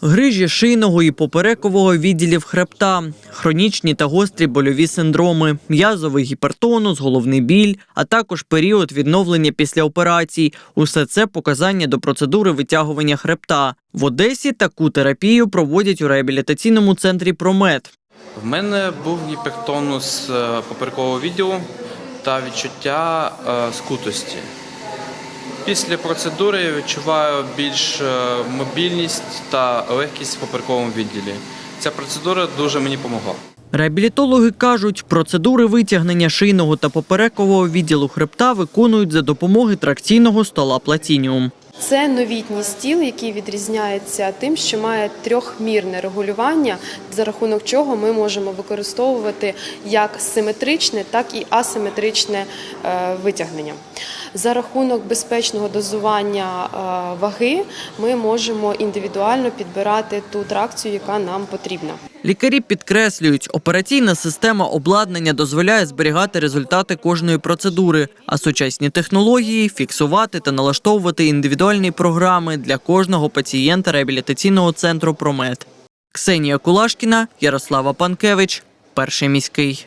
Грижі шийного і поперекового відділів хребта, хронічні та гострі больові синдроми, м'язовий гіпертонус, головний біль, а також період відновлення після операцій. Усе це показання до процедури витягування хребта. В Одесі таку терапію проводять у реабілітаційному центрі Промет. В мене був гіпертонус е, поперекового відділу та відчуття е, скутості. Після процедури я відчуваю більш е, мобільність та легкість в поперековому відділі. Ця процедура дуже мені допомогла. Реабілітологи кажуть, процедури витягнення шийного та поперекового відділу хребта виконують за допомоги тракційного стола Платініум. Це новітній стіл, який відрізняється тим, що має трьохмірне регулювання, за рахунок чого ми можемо використовувати як симетричне, так і асиметричне е, витягнення. За рахунок безпечного дозування е, ваги ми можемо індивідуально підбирати ту тракцію, яка нам потрібна. Лікарі підкреслюють, операційна система обладнання дозволяє зберігати результати кожної процедури, а сучасні технології фіксувати та налаштовувати індивідуальні програми для кожного пацієнта реабілітаційного центру Промет. Ксенія Кулашкіна, Ярослава Панкевич, перший міський.